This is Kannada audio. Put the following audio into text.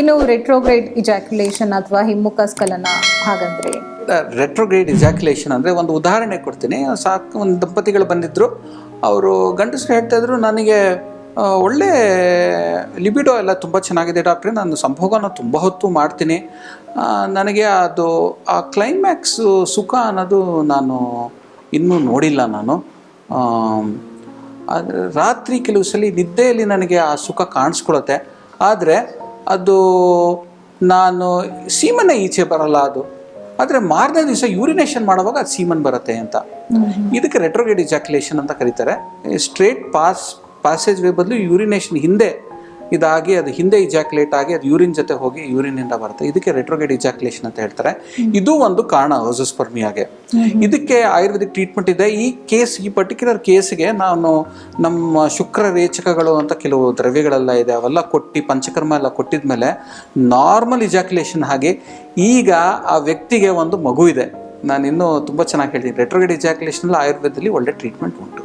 ಇನ್ನು ರೆಟ್ರೋಗ್ರೇಡ್ ಇಜಾಕ್ಯುಲೇಷನ್ ಅಥವಾ ಹಿಮ್ಮುಖ ಸ್ಖಲನ ಹಾಗಂದ್ರೆ? ರೆಟ್ರೋಗ್ರೇಡ್ ಇಜಾಕ್ಯುಲೇಷನ್ ಅಂದರೆ ಒಂದು ಉದಾಹರಣೆ ಕೊಡ್ತೀನಿ. ಸಾಕು, ಒಂದು ದಂಪತಿಗಳು ಬಂದಿದ್ದರು ಅವರು ಗಂಡಸರು ಹೇಳ್ತಾ ಇದ್ರು, ನನಗೆ ಒಳ್ಳೆ ಲಿಬಿಡೋ ಎಲ್ಲ ತುಂಬ ಚೆನ್ನಾಗಿದೆ ಡಾಕ್ಟ್ರೆ ನಾನು ಸಂಭೋಗನ ತುಂಬ ಹೊತ್ತು ಮಾಡ್ತೀನಿ. ನನಗೆ ಅದು, ಆ ಕ್ಲೈಮ್ಯಾಕ್ಸು ಸುಖ ಅನ್ನೋದು ನಾನು ಇನ್ನೂ ನೋಡಿಲ್ಲ ನಾನು. ರಾತ್ರಿ ಕೆಲವು ಸಲ ನಿದ್ದೆಯಲ್ಲಿ ನನಗೆ ಆ ಸುಖ ಕಾಣಿಸ್ಕೊಳತ್ತೆ. ಆದರೆ ಅದು ನಾನು ಸೀಮನ್ನೇ ಈಚೆ ಬರಲ್ಲ ಅದು. ಆದರೆ ಮಾರನೇ ದಿವಸ ಯೂರಿನೇಷನ್ ಮಾಡುವಾಗ ಅದು ಸೀಮನ್ ಬರುತ್ತೆ ಅಂತ. ಇದಕ್ಕೆ ರೆಟ್ರೋಗೇಡ್ ಇಜಾಕ್ಯುಲೇಷನ್ ಅಂತ ಕರೀತಾರೆ. ಸ್ಟ್ರೇಟ್ ಪಾಸ್ ಪಾಸೇಜ್ ವೇ ಬದಲು ಯೂರಿನೇಷನ್ ಹಿಂದೆ ಇದಾಗಿ ಅದು ಹಿಂದೆ ಇಜಾಕ್ಯುಲೇಟ್ ಆಗಿ ಅದು ಯೂರಿನ್ ಜೊತೆ ಹೋಗಿ ಯೂರಿನಿಂದ ಬರುತ್ತೆ. ಇದಕ್ಕೆ ರೆಟ್ರೋಗೇಡ್ ಇಜಾಕ್ಯುಲೇಷನ್ ಅಂತ ಹೇಳ್ತಾರೆ. ಇದು ಒಂದು ಕಾರಣ ಓಸೋಸ್ಪರ್ಮಿಯಾಗೆ ಇದಕ್ಕೆ ಆಯುರ್ವೇದಿಕ್ ಟ್ರೀಟ್ಮೆಂಟ್ ಇದೆ. ಈ ಕೇಸ್ ಈ ಪರ್ಟಿಕ್ಯುಲರ್ ಕೇಸ್ಗೆ ನಾನು ನಮ್ಮ ಶುಕ್ರ ರೇಚಕಗಳು ಅಂತ ಕೆಲವು ದ್ರವ್ಯಗಳೆಲ್ಲ ಇದೆ. ಅವೆಲ್ಲ ಕೊಟ್ಟು ಪಂಚಕರ್ಮ ಎಲ್ಲ ಕೊಟ್ಟಿದ್ಮೇಲೆ ನಾರ್ಮಲ್ ಇಜಾಕ್ಯುಲೇಷನ್ ಹಾಗೆ ಈಗ ಆ ವ್ಯಕ್ತಿಗೆ ಒಂದು ಮಗು ಇದೆ. ನಾನು ಇನ್ನೂ ತುಂಬ ಚೆನ್ನಾಗಿ ಹೇಳ್ತೀನಿ. ರೆಟ್ರೋಗೇಡ್ ಇಜಾಕ್ಯುಲೇಷನ್ ಆಯುರ್ವೇದದಲ್ಲಿ ಒಳ್ಳೆ ಟ್ರೀಟ್ಮೆಂಟ್ ಉಂಟು.